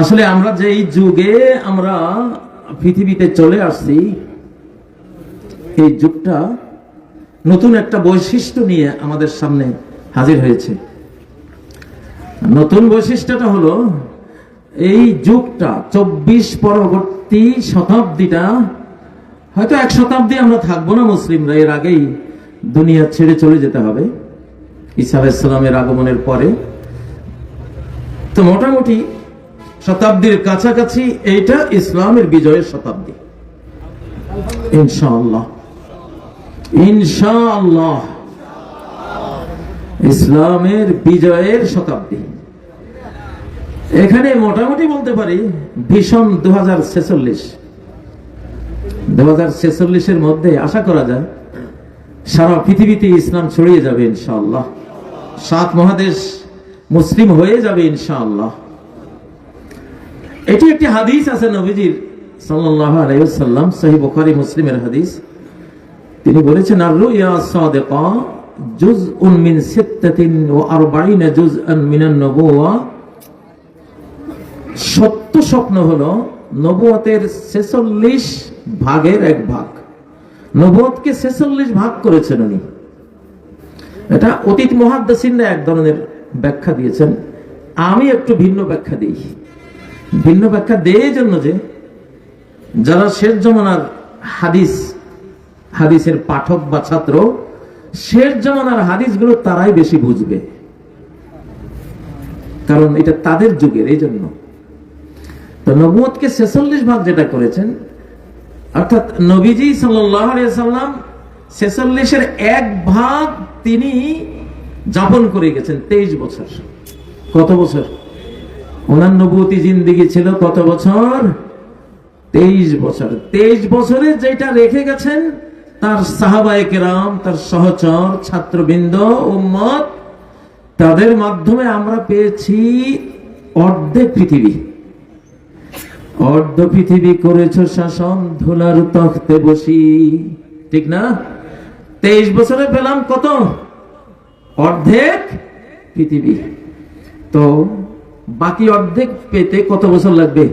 আসলে আমরা যেই যুগে আমরা পৃথিবীতে চলে আসছি, এই যুগটা নতুন একটা বৈশিষ্ট্য নিয়ে আমাদের সামনে হাজির হয়েছে। নতুন বৈশিষ্ট্যটা হলো, এই যুগটা চব্বিশ পরবর্তী শতাব্দীটা, হয়তো এক শতাব্দী আমরা থাকব না মুসলিমরা, এর আগেই দুনিয়া ছেড়ে চলে যেতে হবে। ঈসা আলাইসালামের আগমনের পরে। তো মোটামুটি শতাব্দীর কাছাকাছি এইটা ইসলামের বিজয়ের শতাব্দী। ইনশাআল্লাহ। ইনশাআল্লাহ। ইসলামের বিজয়ের শতাব্দী। এখানে মোটামুটি বলতে পারি, ভীষণ দু হাজার ছেচল্লিশ দু হাজার ছেচল্লিশের মধ্যে আশা করা যায়, সারা পৃথিবীতে ইসলাম ছড়িয়ে যাবে ইনশাআল্লাহ। সাত মহাদেশ মুসলিম হয়ে যাবে ইনশাআল্লাহ। এটি একটি হাদিস আছে নবীজির সাল্লাল্লাহু আলাইহি ওয়াসাল্লাম সহিহ বুখারী, মুসলিমের হাদিস। তিনি বলেছেন আর রুইয়া সাদিকা জুজউন মিন সিত্তাতিন ওয়া আরবাঈনা জুজআন মিনান নবুওয়া। সত্য স্বপ্ন হলো নবুয়তের ছেচল্লিশ ভাগের এক ভাগ। নবুয়তকে ছেচল্লিশ ভাগ করেছেন উনি। এটা অতীত মহাদ্দাসিনরা এক ধরনের ব্যাখ্যা দিয়েছেন। আমি একটু ভিন্ন ব্যাখ্যা দিই। ভিন্ন ব্যাখ্যা দেয় জন্য যে, যারা শেষ জমানার হাদিস, হাদিসের পাঠক বা ছাত্র, শেষ জমানার হাদিসগুলো তারাই বেশি বুঝবে। কারণ এটা তাদের যুগের, এই জন্য। তো নবুয়তকে ছেচল্লিশ ভাগ যেটা করেছেন, অর্থাৎ নবীজি সাল্লাম ছেচল্লিশের এক ভাগ তিনি যাপন করে গেছেন তেইশ বছর। কত বছর? ওনার নবুতি জিন্দিগি ছিল কত বছর? তেইশ বছর। তেইশ বছরে যেটা রেখে গেছেন, তার সাহাবায়ে কেরাম, তার সহচর, ছাত্রবৃন্দ, উম্মত, তাদের মাধ্যমে আমরা পেয়েছি অর্ধেক পৃথিবী। অর্ধ পৃথিবী করেছ শাসন, ধুলার তখতে বসি। ঠিক না? তেইশ বছরে পেলাম কত? অর্ধেক পৃথিবী। তো বাকি অর্ধেক পেতে কত বছর লাগবে?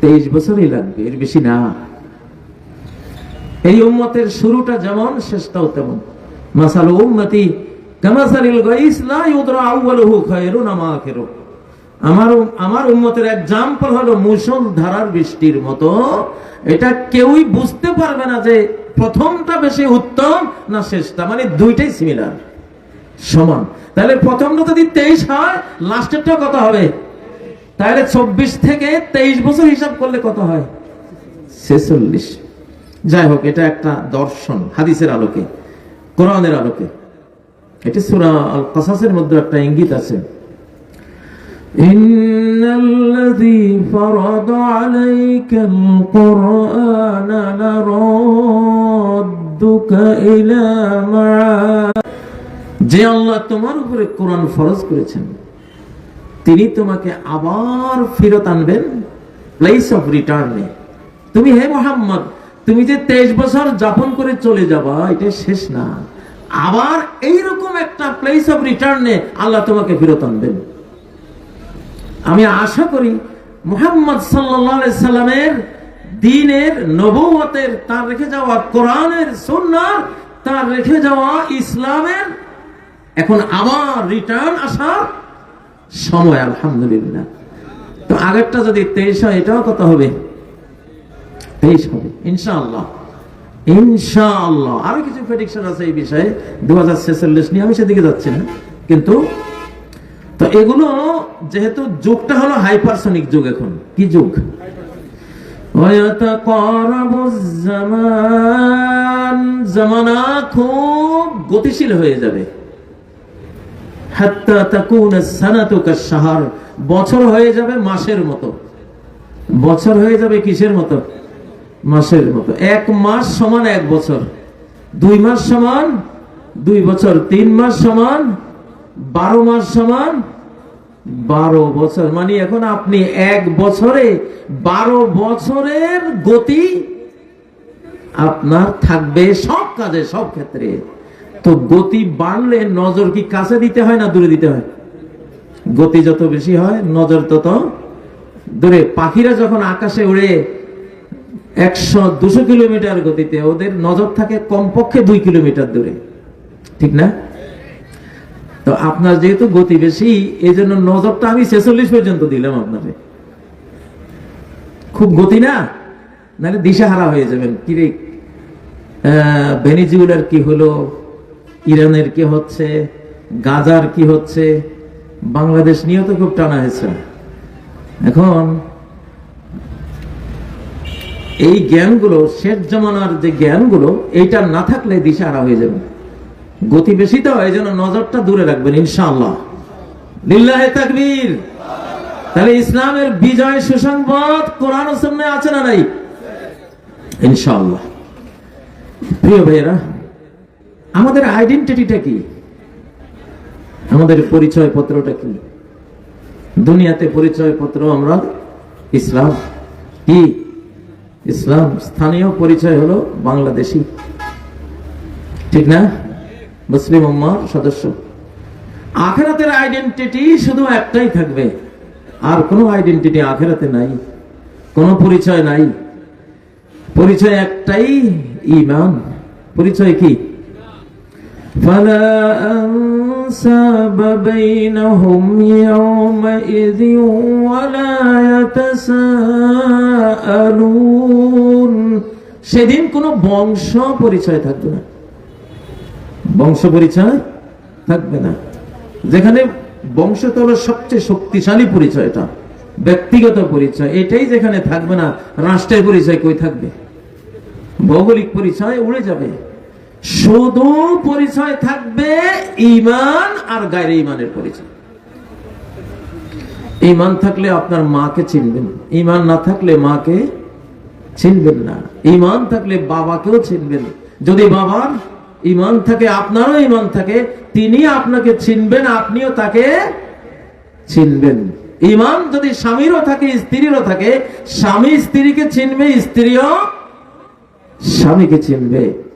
তেইশ বছরই লাগবে, এর বেশি না। এই উম্মতের শুরুটা যেমন, শেষটাও তেমন। মাসাল উম্মতি, কামাসালিল গাইস, লা ইউদরা আউয়ালুহু খায়রুন আমা আখিরু আমার আমার উম্মতের এক্সাম্পল হলো মুসল ধারার বৃষ্টির মতো। এটা কেউই বুঝতে পারবে না যে প্রথমটা বেশি উত্তম না শেষটা মানে দুইটাই সিমিলার সমান তাহলে প্রথমটা যদি তেইশ হয় লাস্টেরটা কত হবে তাহলে চব্বিশ থেকে তেইশ বছর হিসাব করলে কত হয় ছেচল্লিশ যাই হোক এটা একটা দর্শন হাদিসের আলোকে কোরআনের আলোকে এটি সুরা আল কাসাসের মধ্যে একটা ইঙ্গিত আছে إن الذي فرض عليك القرآن لرادك إلى معاد যে আল্লাহ তোমার উপরে কোরআন ফরজ করেছেন, তিনি তোমাকে আবার ফেরত আনবেন প্লেস অফ রিটার্নে তুমি হে মোহাম্মদ, তুমি যে তেইশ বছর যাপন করে চলে যাবা, এটা শেষ না। আবার এইরকম একটা প্লেস অফ রিটার্নে আল্লাহ তোমাকে ফেরত আনবেন। আমি আশা করি মুহাম্মদ সাল্লামের দিনের নবুয়তের তার রেখে যাওয়া কোরআনের সুন্নার তার রেখে যাওয়া ইসলামের এখন আবার রিটার্ন আসার সময়, আলহামদুলিল্লাহ। তো আগেরটা যদি তেইশ হয়, এটাও কত হবে? তেইশ হবে, ইনশাআল্লাহ। ইনশাআল্লাহ। আরও কিছু প্রেডিকশন আছে এই বিষয়ে। দু হাজার ছেচল্লিশ নিয়ে আমি সেদিকে যাচ্ছি না। কিন্তু, তো এগুলো যেহেতু যুগটা হলো হাইপারসনিক যুগ এখন। কি যুগ? জামানা খুব গতিশীল হয়ে যাবে। বছর হয়ে যাবে মাসের মতো। বছর হয়ে যাবে কিসের মতো? মাসের মতো। এক মাস সমান এক বছর। দুই মাস সমান দুই বছর। তিন মাস সমান বারো মাস সমান বারো বছর। মানে এখন আপনি এক বছরে বারো বছরের গতি আপনার থাকবে সব কাজে, সব ক্ষেত্রে। তো গতি বাড়লে নজর কি কাছে দিতে হয় না দূরে দিতে হয়? গতি যত বেশি হয়, নজর তত দূরে। পাখিরা যখন আকাশে উড়ে একশো, দুশো কিলোমিটার গতিতে, ওদের নজর থাকে কমপক্ষে দুই কিলোমিটার দূরে। ঠিক না? তো আপনার যেহেতু গতি বেশি এই জন্য নজরটা আমি ছেচল্লিশ পর্যন্ত দিলাম আপনাকে। খুব গতি না? নাহলে দিশাহারা হয়ে যাবেন। কিরে ভেনিজুয়েলার কি হলো? ইরানের কি হচ্ছে? গাজার কি হচ্ছে? বাংলাদেশ নিয়েও তো খুব টানা হয়েছে। এখন এই জ্ঞানগুলো শেষ জমানার যে জ্ঞানগুলো, এইটা না থাকলে দিশাহারা হয়ে যাবে। গতি বেশি তো, এই জন্য নজরটা দূরে রাখবেন, ইনশাআল্লাহ। লিল্লাহে তাকবীর। তাহলে ইসলামের বিজয় সুসংবাদ কোরআন আছে না নাই? ইনশাআল্লাহ। প্রিয় ভাইয়েরা আমাদের আইডেন্টিটিটা কি? আমাদের পরিচয় পত্রটা কি? দুনিয়াতে পরিচয় পত্র আমরা ইসলাম। কি? ইসলাম স্থানীয় পরিচয় হলো বাংলাদেশি। ঠিক না? মুসলিম উম্মার সদস্য। আখেরাতের আইডেন্টিটি শুধু একটাই থাকবে। আর কোনো আইডেন্টিটি আখেরাতে নাই। কোনো পরিচয় নাই। পরিচয় একটাই ইমান। পরিচয় কি? فلا أنساب بينهم يومئذ ولا يتساءلون সেদিন কোনো বংশ পরিচয় থাকবে না বংশ পরিচয় থাকবে না যেখানে বংশ তো হলো সবচেয়ে শক্তিশালী পরিচয়টা ব্যক্তিগত পরিচয় এটাই যেখানে থাকবে না রাষ্ট্রের পরিচয় কই থাকবে ভৌগোলিক পরিচয় উড়ে যাবে শুধু পরিচয় থাকবে ইমান আর গায়ের ইমানের পরিচয়। ইমান থাকলে আপনার মাকে চিনবেন ইমান না থাকলে মাকে চিনবেন না। ইমান থাকলে বাবাকেও চিনবেন যদি বাবার ইমান থাকে, আপনারও ইমান থাকে, তিনি আপনাকে চিনবেন, আপনিও তাকে চিনবেন। ইমান যদি স্বামীরও থাকে, স্ত্রীরও থাকে, স্বামী স্ত্রীকে চিনবে, স্ত্রীও স্বামীকে চিনবে।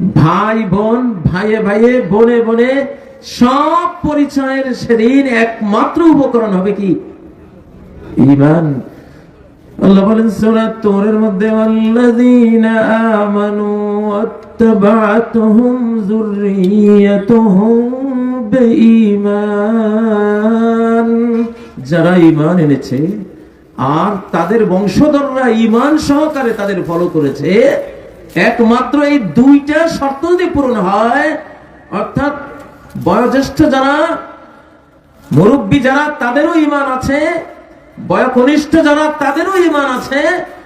ভাই বোন, ভাইয়ে ভাইয়ে, বোনে বোনে, সব পরিচয়ের সেদিন একমাত্র উপকরণ হবে কি? ইমান আল্লাহ বলেন, সূরা তোরের মধ্যে যারা ঈমান এনেছে, আর তাদের বংশধররা ঈমান সহকারে তাদের ফলো করেছে একমাত্র এই দুইটা শর্ত যদি পূরণ হয়, অর্থাৎ বয়োজ্যেষ্ঠ যারা, মুরব্বী যারা, তাদেরও ইমান আছে, বয়কনিষ্ঠ যারা, তাদেরও ইমান আছে,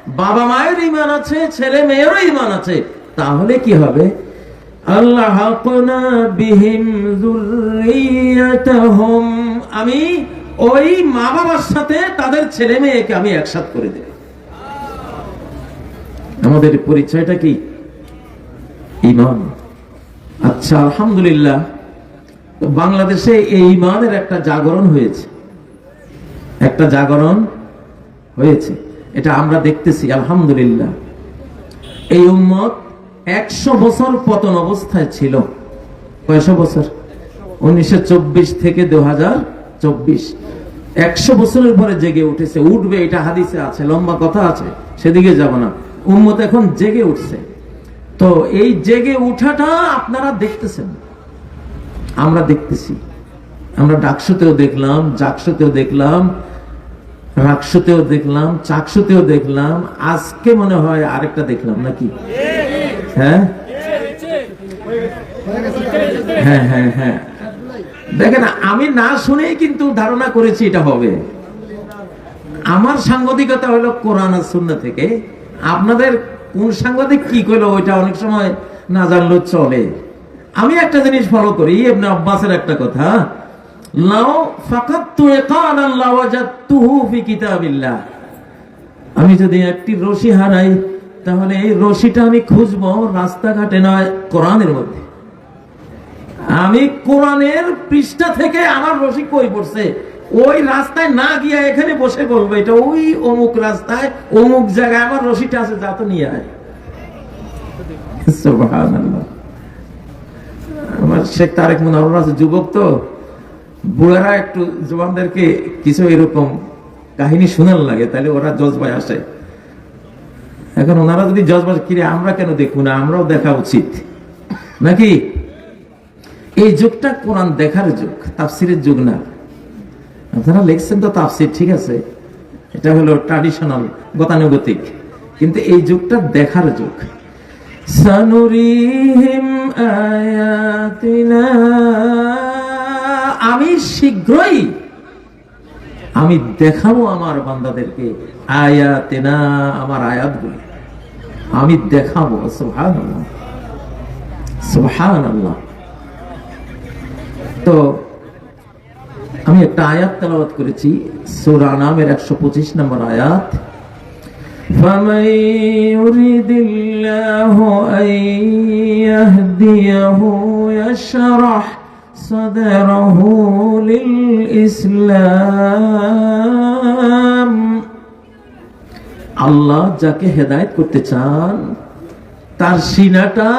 বাবা মায়ের ইমান আছে, ছেলে মেয়েরও ইমান আছে। তাহলে কি হবে? আল্লাহ আমি ওই মা বাবার সাথে তাদের ছেলে মেয়েকে আমি একসাথ করে দেব। আমাদের পরিচয়টা কি? ইমান। আচ্ছা আলহামদুলিল্লাহ, বাংলাদেশে এই ইমানের একটা জাগরণ হয়েছে। একটা জাগরণ হয়েছে। এটা আমরা দেখতেছি, আলহামদুলিল্লাহ। এই উম্মত একশো বছর পতন অবস্থায় ছিল। কয়শো বছর? উনিশশো চব্বিশ থেকে দু চব্বিশ। একশো বছরের পরে জেগে উঠেছে। উঠবে, এটা হাদিসে আছে, লম্বা কথা আছে, সেদিকে যাব না। উম্মত এখন জেগে উঠছে। তো এই জেগে উঠাটা আপনারা দেখতেছেন। আমরা দেখতেছি। আমরা ডাকসুতেও দেখলাম জাকসুতেও দেখলাম রাকসুতেও দেখলাম, চাকসুতেও দেখলাম। আজকে মনে হয় আরেকটা দেখলাম নাকি? হ্যাঁ? হ্যাঁ হ্যাঁ হ্যাঁ। দেখেন, আমি না শুনেই কিন্তু ধারণা করেছি এটা হবে। আমার সাংবাদিকতা হলো কোরআন আর সুন্নাহ থেকে। আপনাদের কোন সাংবাদিক কি করল ওইটা অনেক সময় না জানলেও চলে। আমি একটা জিনিস ফলো করি এমনি আব্বাসের একটা কথা। লাও ফি কিতাবিল্লাহ। আমি যদি একটি রশি হারাই, তাহলে এই রশিটা আমি খুঁজবো রাস্তাঘাটে নয়, কোরআনের মধ্যে। আমি কোরআনের পৃষ্ঠা থেকে আমার রশি কই পড়ছে? ওই রাস্তায় না গিয়ে এখানে বসে বলব এটা ওই অমুক রাস্তায়, অমুক জায়গায় আমার রশিটা আছে, যা তো নিয়ে আয়। আমার শেখ তারেক মনোহর আছে যুবক তো, বুড়ারা একটু জবানদেরকে কিছু এরকম কাহিনী শোনার লাগে, তাহলে ওরা জজবায় আসে। এখন ওনারা যদি জজবাজ কিরে আমরা কেন দেখব না? আমরাও দেখা উচিত। নাকি? এই যুগটা কোরআন দেখার যুগ, তাফসিরের যুগ না। আপনারা লিখছেন তো তাফসির, ঠিক আছে? এটা হলো ট্রাডিশনাল গতানুগতিক। কিন্তু এই যুগটা দেখার যুগ। আমি শীঘ্রই, আমি দেখাবো আমার বান্দাদেরকে আয়াতেনা, আমার আয়াতগুলি। আমি দেখাবো সুহান সুহান আল্লাহ তো আমি একটা আয়াত তেলাওয়াত করেছি সূরা নামের একশো পঁচিশ নম্বর আয়াত فمن يريد الله أن يهديه يشرح صدره للإسلام আল্লাহ যাকে হেদায়েত করতে চান তার সিনাটা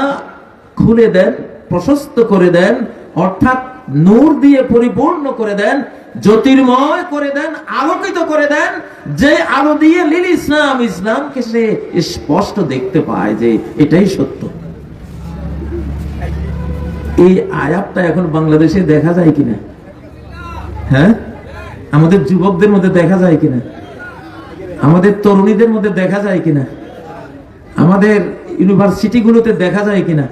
খুলে দেন প্রশস্ত করে দেন অর্থাৎ নূর দিয়ে পরিপূর্ণ করে দেন, জ্যোতির্ময় করে দেন, আলোকিত করে দেন, যে আলো দিয়ে লিল ইসলাম ইসলামকে সে স্পষ্ট দেখতে পায় যে এটাই সত্য। এই আয়াতটা এখন বাংলাদেশে দেখা যায় কিনা? হ্যাঁ? আমাদের যুবকদের মধ্যে দেখা যায় কিনা? আমাদের তরুণীদের মধ্যে দেখা যায় কিনা? আমাদের ইউনিভার্সিটিগুলোতে দেখা যায় কিনা?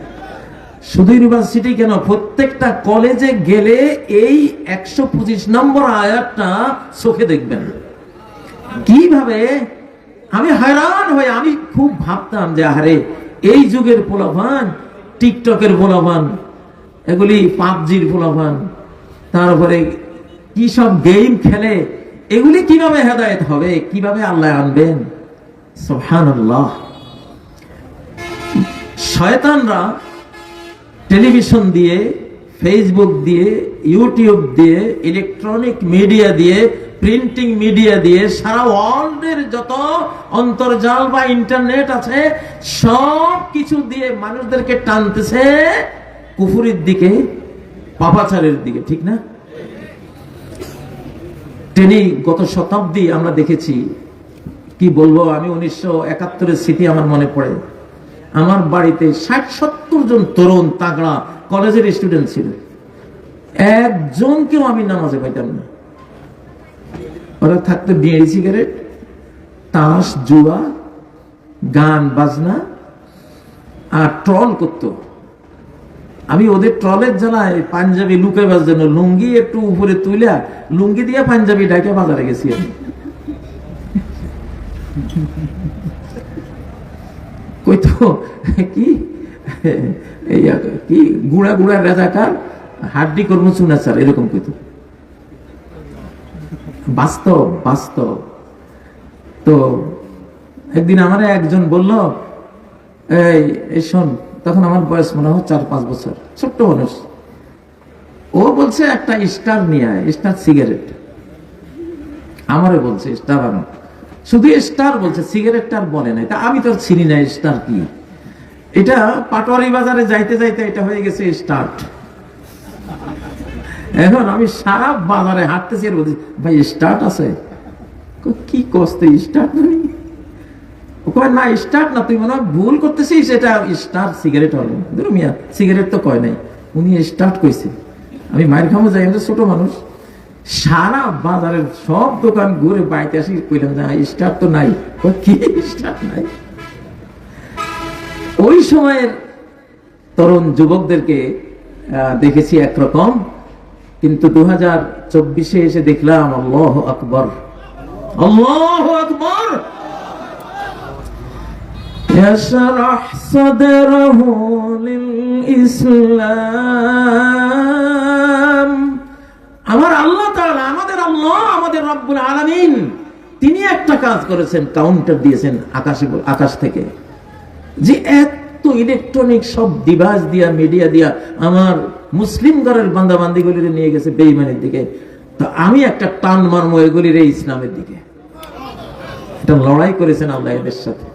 শুধু ইউনিভার্সিটি কেন? প্রত্যেকটা কলেজে গেলে এই একশো পঁচিশ নম্বর আয়াতটা চোখে দেখবেন। কীভাবে? আমি হয়রান হয়ে, আমি খুব ভাবতাম যে আরে এই যুগের পোলাভান টিকটকের পোলাভান এগুলি পাবজির পোলাভান তারপরে কি সব গেম খেলে, এগুলি কীভাবে হেদায়েত হবে? কীভাবে আল্লাহ আনবেন? সুবহানাল্লাহ। শয়তানরা টেলিভিশন দিয়ে ফেসবুক দিয়ে ইউটিউব দিয়ে ইলেকট্রনিক মিডিয়া দিয়ে প্রিন্টিং মিডিয়া দিয়ে সারা ওয়ার্ল্ডের যত অন্তর্জাল বা ইন্টারনেট আছে, সব কিছু দিয়ে মানুষদেরকে টানতেছে কুফুরির দিকে, পাপাচারের দিকে, ঠিক না? ট্রেনে গত শতাব্দী আমরা দেখেছি, কি বলব আমি, উনিশশো একাত্তরের স্মৃতি আমার মনে পড়ে। আমার বাড়িতে ষাট, সত্তর জন তরুণ, তাগড়া কলেজের স্টুডেন্ট ছিল। একজনকেও আমি নামাজে পাইতাম না। ওরা থাকতো বিড়ি সিগারেট, তাস, জুয়া, গান, বাজনা, আর ট্রল করতো। আমি ওদের ট্রলের জ্বালায় পাঞ্জাবি লুকাইবার জন্য লুঙ্গি একটু উপরে তুইলা, লুঙ্গি দিয়ে পাঞ্জাবি ডাকে বাজারে গেছি আমি। কি? কি? গুড়া গুড়া রাজাকার হাড্ডি চুনাচার এরকম বাস্তব বাস্তব। তো, একদিন আমার একজন বলল এই শোন, তখন আমার বয়স মনে হয় চার, পাঁচ বছর, ছোট্ট মানুষ। ও বলছে একটা স্টার নিয়ে আয়, স্টার সিগারেট। আমারে বলছে, স্টার আনো। শুধু স্টার বলছে, সিগারেটটা আর বলে নাই। তা আমি তো চিনি না, স্টার কি? এটা পাটোয়ারি বাজারে যাইতে যাইতে এটা হয়ে গেছে স্টার্ট এখন আমি সারা বাজারে হাঁটতেছি আর বলছি ভাই স্টার্ট আছে? কি কষ্ট স্টার্ট নাই? কয়, না স্টার্ট না, তুই মনে হয় ভুল করতেছিস, এটা স্টার সিগারেট হবে। মিয়া, সিগারেট তো কয় নাই, উনি স্টার্ট কইছে। আমি মায়ের খামো যাই, আমি ছোট মানুষ। সারা বাজারের সব দোকান ঘুরে বাড়িতে আসি কইলাম যে স্টার্ট তো নাই কয়, কি স্টার্ট নাই ওই সময়ের তরুণ যুবকদেরকে আহ, দেখেছি একরকম কিন্তু দু হাজার চব্বিশে এসে দেখলাম আল্লাহ আকবর আল্লাহ আকবর يشرح صدره للإسلام আমার আল্লাহ রব্বুল আলামিন তিনি একটা কাজ করেছেন কাউন্টার দিয়েছেন আকাশে আকাশ থেকে যে এত ইলেকট্রনিক সব ডিভাইস দিয়া মিডিয়া দিয়া আমার মুসলিম ঘরের বান্দা বান্দিগুলির নিয়ে গেছে বেইমানের দিকে তো আমি একটা টান মারমো এগুলির এই ইসলামের দিকে এটা লড়াই করেছেন আল্লাহ এদের সাথে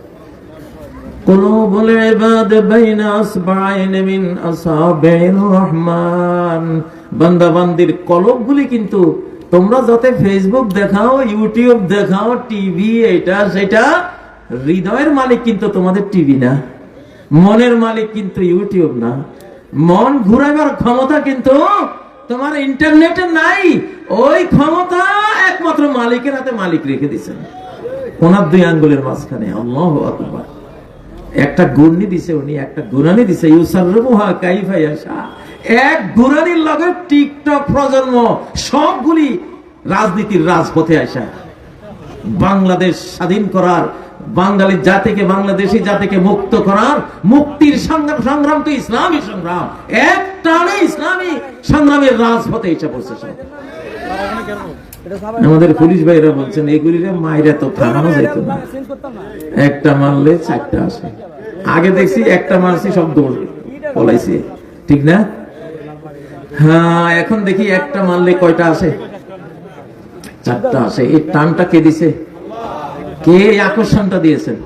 قلوب العباد بين أصبعين من أصابع الرحمن বান্দা বান্দির কলবগুলি কিন্তু তোমরা যত ফেসবুক দেখাও ইউটিউব দেখাও টিভি এটা, সেটা, হৃদয়ের মালিক কিন্তু তোমাদের টিভি না। মনের মালিক কিন্তু ইউটিউব না। মন ঘুরাইবার ক্ষমতা কিন্তু তোমার ইন্টারনেটে নাই। ওই ক্ষমতা একমাত্র মালিকের হাতে মালিক রেখে দিছেন ওনার দুই আঙ্গুলের মাঝখানে একটা গুণনি দিছে উনি, একটা গুণানি দিছে। ইউসাররুহা কাইফা ইয়াশা। এক গুণানির লগে টিকটক প্রজন্ম সবগুলি রাজনীতির রাজপথে আসা। বাংলাদেশ স্বাধীন করার, বাঙালি জাতিকে, বাংলাদেশি জাতিকে মুক্ত করার মুক্তির সংগ্রাম সংগ্রাম তো ইসলামী সংগ্রাম। এক টানে ইসলামী সংগ্রামের রাজপথে এসে পড়ছে আমাদের পুলিশ ভাইরা বলছেন, এগুলির মায়েরা তো থামানো যেত না। একটা মারলে চারটা আসে। আগে দেখছি একটা মারছি, সব দৌড় পলাইছি। ঠিক না? হ্যাঁ এখন দেখি একটা মানলে কয়টা আছে চারটা আছে এই টানটা কে দিছে? কে আকর্ষণটা দিয়েছেন?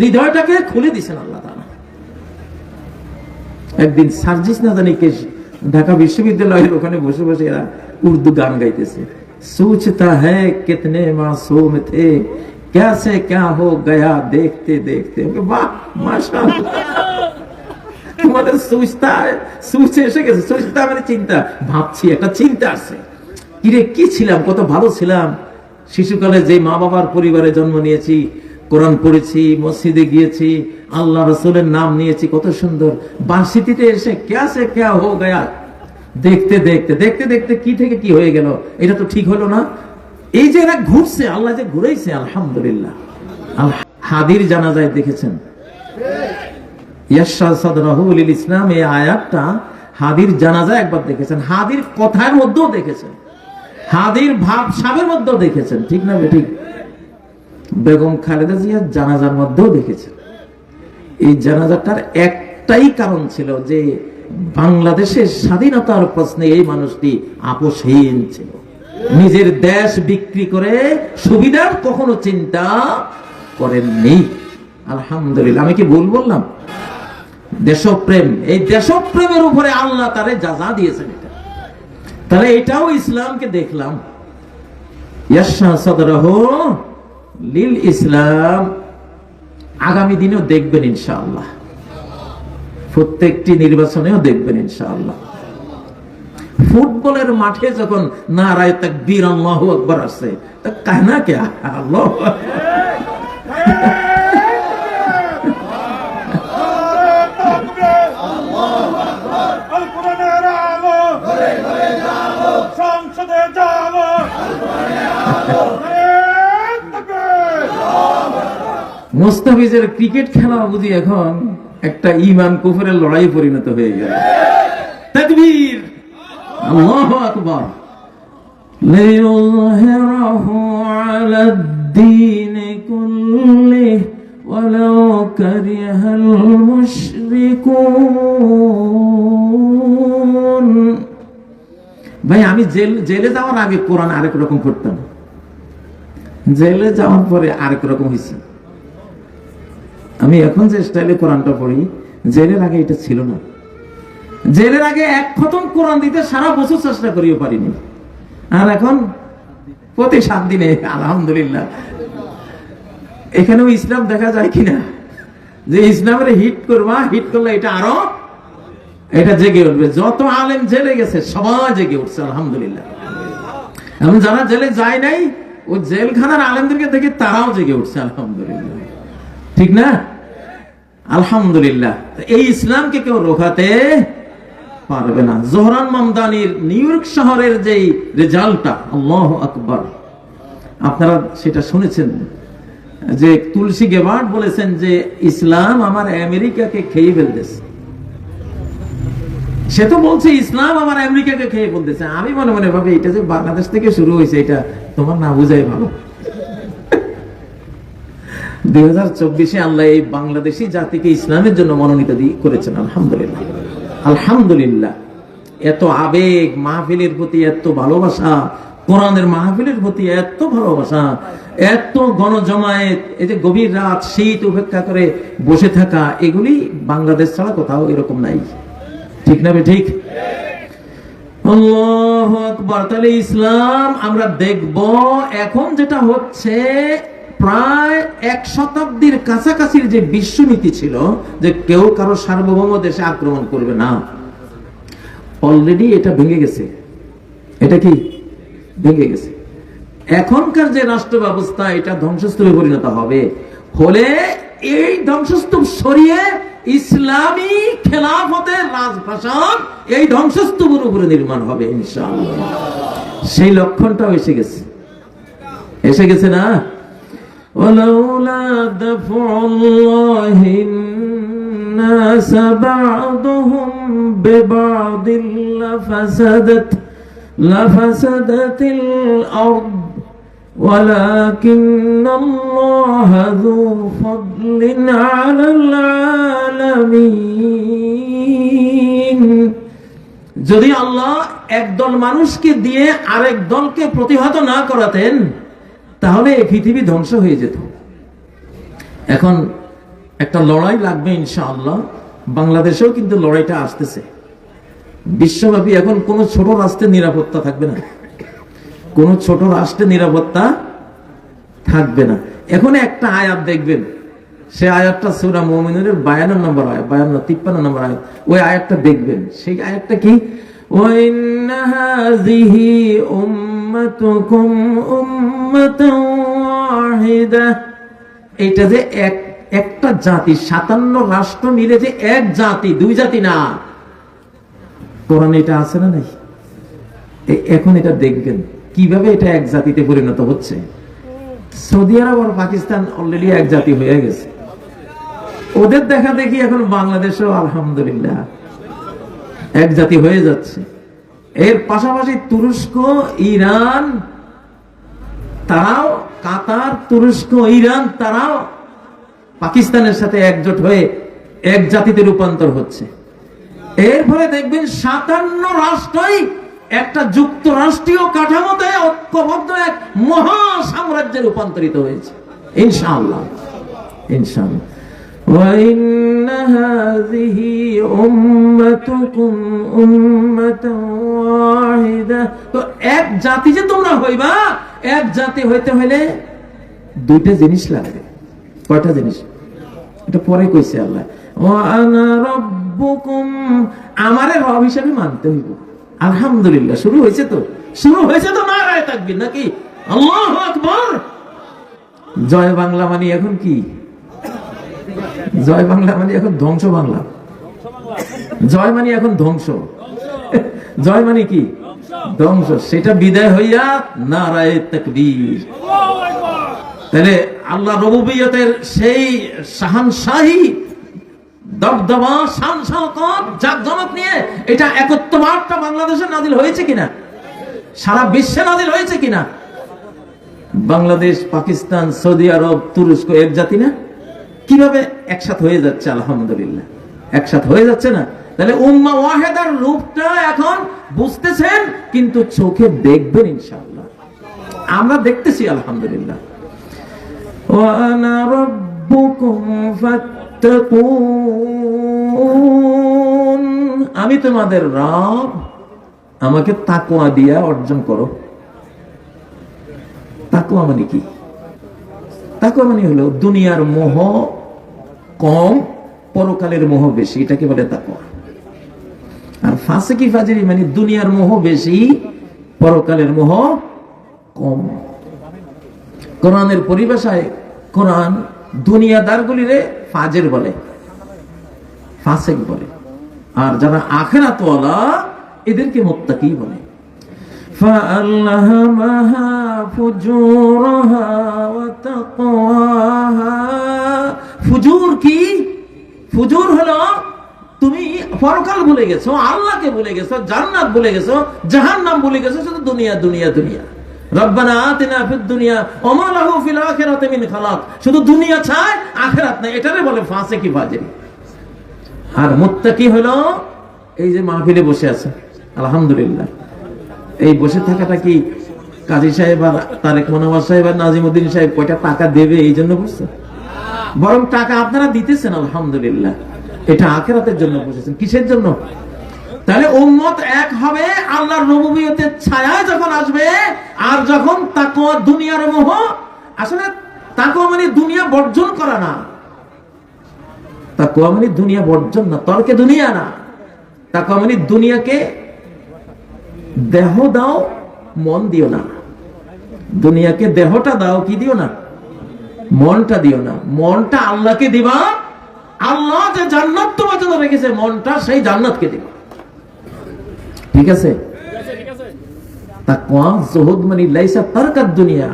হৃদয়টাকে খুলে দিছেন আল্লাহ তাআলা। একদিন সার্জিস নাদানিকে ঢাকা বিশ্ববিদ্যালয়ের ওখানে বসে বসে এরা উর্দু গান গাইতেছে। সোচতা হ্যাঁ কিতনে মাসুম থে? कैसे क्या हो गया देखते देखते বাহ মাশাআল্লাহ তোমাদের সুচতা সুচে এসে গেছে সুচতা মানে চিন্তা ভাবছি একটা চিন্তা আছে কিরে কি ছিলাম কত ভালো ছিলাম শিশুকালে যে মা বাবার পরিবারে জন্ম নিয়েছি কোরআন পড়েছি মসজিদে গিয়েছি আল্লাহ রসুলের নাম নিয়েছি কত সুন্দর বার্ষিকীতে এসে ক্যাসে ক্যা হো গয়া দেখতে দেখতে দেখতে দেখতে কি থেকে কি হয়ে গেল এটা তো ঠিক হলো না এই যে এরা ঘুরছে, আল্লাহ যে ঘুরাইছে, আলহামদুলিল্লাহ। আল- হাদির জানাজায় দেখেছেন। ইসলাম, এই আয়াতটা হাদির জানাজা একবার দেখেছেন। হাদির কথার মধ্যেও দেখেছেন। হাদির ভাব সাবের মধ্যেও দেখেছেন। ঠিক না ঠিক? বেগম খালেদা জিয়ার জানাজার মধ্যেও দেখেছেন। এই জানাজাটার একটাই কারণ ছিল যে বাংলাদেশের স্বাধীনতার প্রশ্নে এই মানুষটি আপোষহীন ছিল। নিজের দেশ বিক্রি করে সুবিধার কখনো চিন্তা করেননি। আলহামদুলিল্লাহ। আমি কি ভুল বললাম? দেশপ্রেম। এই দেশপ্রেমের উপরে আল্লাহ তারে যাজা দিয়েছেন এটা। তাহলে এটাও ইসলামকে দেখলাম। লিল ইসলাম। আগামী দিনেও দেখবেন ইনশাআল্লাহ। প্রত্যেকটি নির্বাচনেও দেখবেন ইনশাআল্লাহ। ফুটবলের মাঠে যখন নারায় তাকবীর, আল্লাহু আকবার আসে, তা কাহনা কে? আল্লাহ মুস্তাফিজের ক্রিকেট খেলা বুঝি এখন একটা ইমান কুফরের লড়াই পরিণত হয়ে গেল। তাকবীর! আল্লাহু আকবার ليظهره على الدين كله ولو كره المشركون ভাই আমি জেল জেলে যাওয়ার আগে কোরআন আরেক রকম পড়তাম জেলে যাওয়ার পরে আরেক রকম হয়েছে আমি এখন যে স্টাইলে কোরআনটা পড়ি জেলের আগে এটা ছিল না জেলের আগে এক খতম কোরআন দিতে সারা বছর চেষ্টা করিও পারিনি। আর এখন প্রতি সাত দিনে, আলহামদুলিল্লাহ। এখানেও ইসলাম দেখা যায় কিনা? যে ইসলামের হিট করবা, হিট করলে এটা আরও, এটা জেগে উঠবে। যত আলেম জেলে গেছে, সবাই জেগে উঠছে, আলহামদুলিল্লাহ। এখন যারা জেলে যায় নাই ও জেলখানার আলেমদেরকে দেখে তারাও জেগে উঠছে, আলহামদুলিল্লাহ। ঠিক না? আলহামদুলিল্লাহ। এই ইসলামকে কেউ রোখাতে পারবে না। জোহরান মামদানির নিউ ইয়র্ক শহরের যে রেজাল্টটা, আল্লাহ আকবর। আপনারা সেটা শুনেছেন। যে তুলসী গেবার্ড বলেছেন যে, ইসলাম আমার আমেরিকাকে খেয়ে ফেলতেছে। সে তো বলছে, ইসলাম আমার আমেরিকাকে খেয়ে ফেলতেছে। আমি মনে মনে ভাবে, এটা যে বাংলাদেশ থেকে শুরু হয়েছে, এটা তোমার না বুঝাই ভালো। দুই হাজার চব্বিশে আল্লাহ এই বাংলাদেশি জাতিকে ইসলামের জন্য মনোনীত করেছেন, আলহামদুলিল্লাহ। আলহামদুলিল্লাহ। এত আবেগ, মাহফিলের প্রতি এত ভালোবাসা, কোরআনের মাহফিলের প্রতি এত ভালোবাসা, এত গণজমায়েত, এই যে গভীর রাত শীত উপেক্ষা করে বসে থাকা, এগুলি বাংলাদেশ ছাড়া কোথাও এরকম নাই। ঠিক না ঠিক? ইসলাম আমরা দেখব এখন যেটা হচ্ছে প্রায় এক শতাব্দীর কাছাকাছির যে বিশ্বনীতি ছিল যে কেউ কারও সার্বভৌম দেশে আক্রমণ করবে না অলরেডি এটা ভেঙে গেছে। এটা কি? ভেঙে গেছে। এখনকার যে রাষ্ট্র ব্যবস্থা এটা ধ্বংসস্তূপে পরিণত হবে। হলে এই ধ্বংসস্তূপ সরিয়ে ইসলামী খেলাফতের রাজপ্রাসাদ এই ধ্বংসস্তূপের উপরে নির্মাণ হবে, ইনশাআল্লাহ। সেই লক্ষণটাও এসে গেছে। এসে গেছে না? ولولا دفع الله الناس بعضهم ببعض لفسدت لفسدت الأرض ولكن الله ذو فضل على العالمين যদি আল্লাহ একদল মানুষকে দিয়ে আরেক দলকে প্রতিহত না করাতেন তাহলে এই পৃথিবী ধ্বংস হয়ে যেত। এখন একটা লড়াই লাগবে ইনশাআল্লাহ। বাংলাদেশেও কিন্তু লড়াইটা আসতেছে। বিশ্বব্যাপী এখন কোন ছোট রাষ্ট্রের নিরাপত্তা থাকবে না। কোন ছোট রাষ্ট্রের নিরাপত্তা থাকবে না। এখন একটা আয়াত দেখবেন। সে আয়াতটা সুরা মোমিনুরের বায়ান্ন নম্বর আয়াত, বায়ান্ন, তিপ্পান্ন নম্বর আয়াত। ওই আয়াতটা দেখবেন। সেই আয়াতটা কি? ওই উম্মাতুকুম উম্মাতাও ওয়াহিদা। এটা যে এক, একটা জাতি, সাতান্ন রাষ্ট্র মিলে যে এক জাতি, দুই জাতি না। কোরআন এটা আছে না নাই? এখন এটা দেখবেন, কীভাবে এটা এক জাতিতে পরিণত হচ্ছে। সৌদি আরব আর পাকিস্তান অলরেডি এক জাতি হয়ে গেছে। ওদের দেখা দেখি এখন বাংলাদেশও আলহামদুলিল্লাহ, এক জাতি হয়ে যাচ্ছে। এর পাশাপাশি তুরস্ক, ইরান, তারাও, কাতার, তুরস্ক, ইরান, তারাও পাকিস্তানের সাথে একজোট হয়ে এক জাতিতে রূপান্তর হচ্ছে। এর ফলে দেখবেন সাতান্ন রাষ্ট্রই একটা যুক্তরাষ্ট্রীয় কাঠামোতে ঐক্যবদ্ধ এক মহা সাম্রাজ্যে রূপান্তরিত হয়েছে। ইনশাআল্লাহ। ইনশাআল্লাহ। وإن هذه أمتكم أمة واحدة তো এক জাতি যে তোমরা হইবা এক জাতি হইতে হইলে দুইটা জিনিস লাগবে কয়টা জিনিস এটা পরে কইছে আল্লাহ ও আনা রব্বুকুম আমারে রব হিসাবে মানতে হইব আলহামদুলিল্লাহ শুরু হয়েছে তো শুরু হয়েছে তো না রায় থাকবি নাকি আল্লাহ আকবর জয় বাংলা মানে এখন কি জয় বাংলা মানে এখন ধ্বংস বাংলা। জয় মানে এখন ধ্বংস। জয় মানে কি? ধ্বংস। সেটা বিদায় হইয়া নারায় তকবীর। তাহলে আল্লাহ রবুবিয়তের সেই শাহানশাহী, দবদবা শান শাওকত জাকজমক নিয়ে এটা একত্ববাদটা বাংলাদেশে নাজিল হয়েছে কিনা? সারা বিশ্বে নাজিল হয়েছে কিনা? বাংলাদেশ, পাকিস্তান, সৌদি আরব, তুরস্ক এক জাতি না? কীভাবে একসাথ হয়ে যাচ্ছে আলহামদুলিল্লাহ? একসাথ হয়ে যাচ্ছে না? তাহলে উম্মা ওয়াহেদার রূপটা এখন বুঝতেছেন, কিন্তু চোখে দেখবেন ইনশাআল্লাহ। আমরা দেখতেছি আলহামদুলিল্লাহ। আমি তোমাদের রব, আমাকে তাকুয়া দিয়া অর্জন করো। তাকুয়া মানে কি? তাকওয়া মানে হলো দুনিয়ার মোহ কম, পরকালের মোহ বেশি, এটাকে বলে তাকওয়া। আর ফাসিকি, ফাজিরি মানে দুনিয়ার মোহ বেশি, পরকালের মোহ কম। কোরআনের পরিভাষায় কোরআন দুনিয়াদারগুলিরে ফাজের বলে, ফাসেক বলে। আর যারা আখেরাতওয়ালা, এদেরকে মোত্তাকি বলে। فألهمها فجورها وتقواها ফুজুর কি ফুজুর হলো তুমি পরকাল ভুলে গেছো আল্লাহকে ভুলে গেছো জান্নাত ভুলে গেছো জাহান্নাম ভুলে গেছো শুধু দুনিয়া দুনিয়া দুনিয়া রব্বানা আতিনা ফিদ দুনিয়া ওমা লাহু ফিল আখিরাতি মিন খালাক শুধু দুনিয়া চায় আখিরাত না এটারে বলে ফাঁসে কি ফাজেরি আর মুত্তাকি হলো এই যে মাহফিলে বসে আছে আলহামদুলিল্লাহ এই বসে থাকাটা কি কাজী সাহেব আর তারেক মনোয়ার সাহেব আর নাজিমুদ্দিন সাহেব কয়টা টাকা দেবে এই জন্য বুঝছেন বরং টাকা আপনারা দিতেছেন, আলহামদুলিল্লাহ। এটা আখেরাতের জন্য বসেছেন। কিসের জন্য? তাহলে উম্মত এক হবে আল্লাহর রবুবিয়তের ছায়া যখন আসবে, আর যখন তাকওয়া দুনিয়ার মোহ, আসলে তাকওয়া মানে দুনিয়া বর্জন করা না। তাকওয়া মানে দুনিয়া বর্জন না, তর্কে দুনিয়া না। তাকওয়া মানে দুনিয়াকে দেহ দাও, মন দিও না। দুনিয়াকে দেহটা দাও, কি দিও না? মনটা দিও না। মনটা আল্লাহকে দিবা। আল্লাহ যে জান্নাত তোমার জন্য রেখেছে, মনটা সেই জান্নাতকে দিবা। ঠিক আছে? দুনিয়া।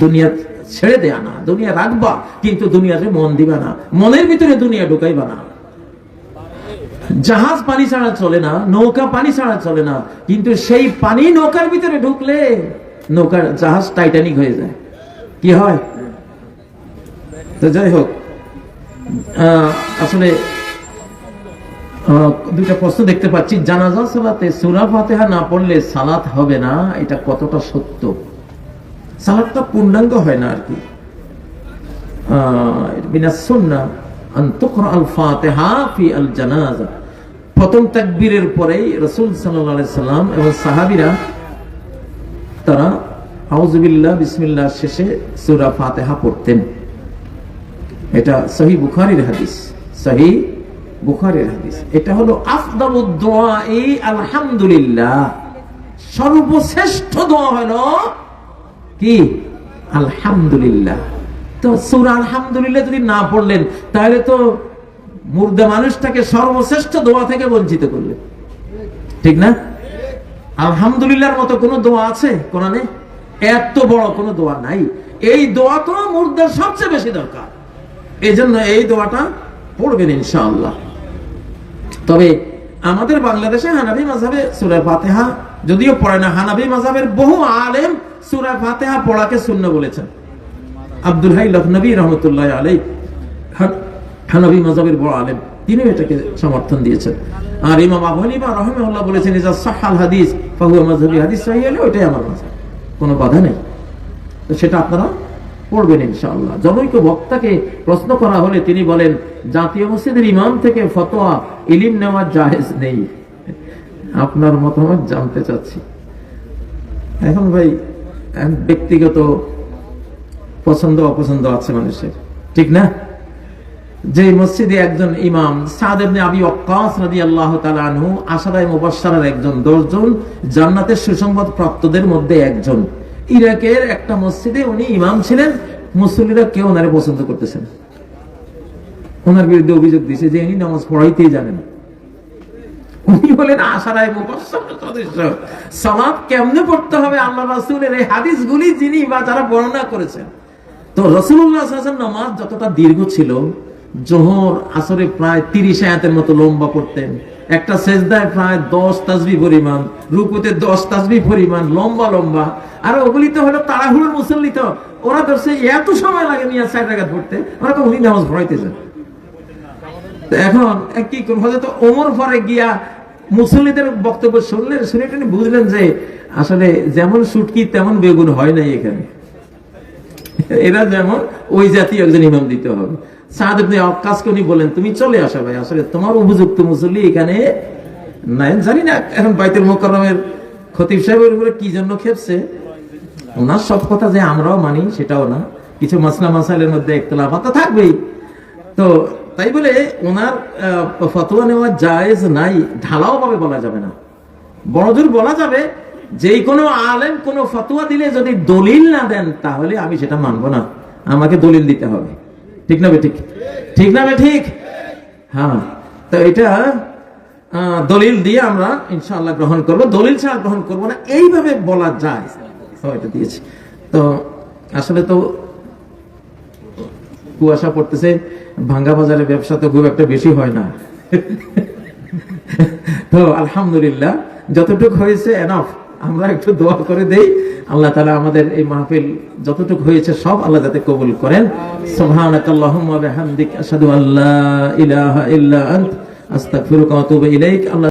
দুনিয়া ছেড়ে দেয়া না, দুনিয়া রাখবা, কিন্তু দুনিয়াতে মন দিবা না। মনের ভিতরে দুনিয়া ঢুকাইবা না। জাহাজ পানি ছাড়া চলে না নৌকা পানি ছাড়া চলে না কিন্তু সেই পানি নৌকার ভিতরে ঢুকলে নৌকার জাহাজ টাইটানিক হয়ে যায়। কি হয়? তো যাই হোক আসলে দুইটা প্রশ্ন দেখতে পাচ্ছি। জানাজা সালাতে সূরা ফাতিহা না পড়লে সালাত হবে না এটা কতটা সত্য? সালাতটা পূর্ণাঙ্গ হয় না আর কি। আহ, মিনাস সুন্নাহ আন তুকরা আল ফাতিহা ফি আল জানাজা। প্রথম তাকবীরের পরেই রাসূল আলাইহি সাল্লাম এবং সাহাবীরা, তারা আউযুবিল্লাহ, বিসমিল্লাহ শেষে সূরা ফাতিহা পড়তেন। এটা সহি বুখারীর হাদিস। সহি বুখারীর হাদিস। এটা হলো আফদালুদ দোয়া এই আলহামদুলিল্লাহ। সর্বশ্রেষ্ঠ দোয়া হলো কি? আলহামদুলিল্লাহ। তো সূরা আলহামদুলিল্লাহ যদি না পড়লেন, তাহলে তো মুর্দা মানুষটাকে সর্বশ্রেষ্ঠ দোয়া থেকে বঞ্চিত করলেন ঠিক না? আলহামদুলিল্লাহর মতো কোনো দোয়া আছে কোরআনে? এত বড় কোনো দোয়া নাই। এই দোয়া তো মুর্দার সবচেয়ে বেশি দরকার। এই জন্য এই দোয়াটা পড়বেন ইনশাআল্লাহ। তবে আমাদের বাংলাদেশে হানাবি মাঝাবে সুরা ফাতেহা যদিও পড়ে না হানাবি মাঝাবের বহু আলেম সুরা ফাতেহা পড়াকে শূন্য বলেছেন। আব্দুল হাই লখনবী রহমতুল্লাহ আলাই হানাবি মাঝাবের বড় আলেম, তিনিও এটাকে সমর্থন দিয়েছেন। আর ইমাম আবু হানিফা বলেছেন সাহাল হাদিস, ফাহুয়া মাযহাবি হাদিস সহিহ হলে ওইটাই আমার মাযহাব। কোনো বাধা নেই। তো সেটা আপনারা পড়বেন ইনশাআল্লাহ। জনৈক বক্তাকে প্রশ্ন করা হলে তিনি বলেন, জাতীয় মসজিদের ইমাম থেকে ফতোয়া, ইলিম নেওয়ার জাহেজ নেই। আপনার মতামত জানতে চাচ্ছি। এখন ভাই ব্যক্তিগত পছন্দ অপছন্দ আছে মানুষের। ঠিক না? যে মসজিদে একজন ইমাম একজন দশজন, জান্নাতের সুসংবাদ প্রাপ্তদের মধ্যে একজন। ইরাকের একটা মসজিদে উনি ইমাম ছিলেন কেউ ওনারে পছন্দ করতেছেন ওনার বিরুদ্ধে অভিযোগ দিয়েছে যে নামাজ পড়াইতেই জানেন উনি বলেন, আশারায় কেমনে পড়তে হবে আল্লাহ যিনি বা যারা বর্ণনা করেছেন? তো রসুল্লাহ নামাজ যতটা দীর্ঘ ছিল জোহর আসরে প্রায় তিরিশ আয়াতের মতো লম্বা পড়তেন। একটা সেজদায় প্রায় দশ তাসবি পরিমাণ, রুকুতে দশ তাসবি পরিমাণ, লম্বা লম্বা। আর ওগুলি তো হলো তাড়াহুড়োর মুসল্লি তো। ওরা ধরছে এত সময় লাগে মিয়া সাইড রাখাত পড়তে, ওরা তো উনি নামাজ পড়াইতে চান এখন কি করব? হয়তো ওমর পরে গিয়া মুসল্লিদের বক্তব্য শুনলেন, শুনে বুঝলেন যে আসলে যেমন সুটকি, তেমন বেগুন হয় নাই এখানে। এরা যেমন ওই জাতীয় একজন ইমাম দিতে হবে। বলেন, তুমি চলে আসো ভাই, আসলে তোমার উপযুক্ত মুসল্লি এখানে নাই। জানি না, এখন বাইতুল খতিব সাহেবের উপরে কি জন্য খেপছে। ওনার সব কথা যে আমরাও মানি, সেটাও না। কিছু মাসলা মধ্যে তো থাকবেই। তো তাই বলে ওনার ফতোয়া নেওয়া জায়েজ নাই, ঢালাও ভাবে বলা যাবে না। বড়জোর বলা যাবে যে কোনো আলেম কোন ফতোয়া দিলে যদি দলিল না দেন, তাহলে আমি সেটা মানবো না। আমাকে দলিল দিতে হবে। ঠিক না বে ঠিক না বে ঠিক হ্যাঁ তো এটা দলিল দিয়ে আমরা ইনশাআল্লাহ গ্রহণ করব। দলিল ছাড়া গ্রহণ করব না, এইভাবে বলা যায়। এটা দিয়েছি। তো আসলে তো কুয়াশা পড়তেছে, ভাঙ্গা বাজারে ব্যবসা তো খুব একটা বেশি হয় না। তো আলহামদুলিল্লাহ, যতটুকু হয়েছে এনাফ আমরা একটু দোয়া করে দেই। আল্লাহ তালা আমাদের এই মাহফিল যতটুকু হয়েছে সব আল্লাহ যাতে কবুল করেন। সোহানিক আসাদু আল্লাহ ইলাহা ইল্লা আস্তাগফিরুকা ওয়া আতুবু ইলাইক। আল্লাহ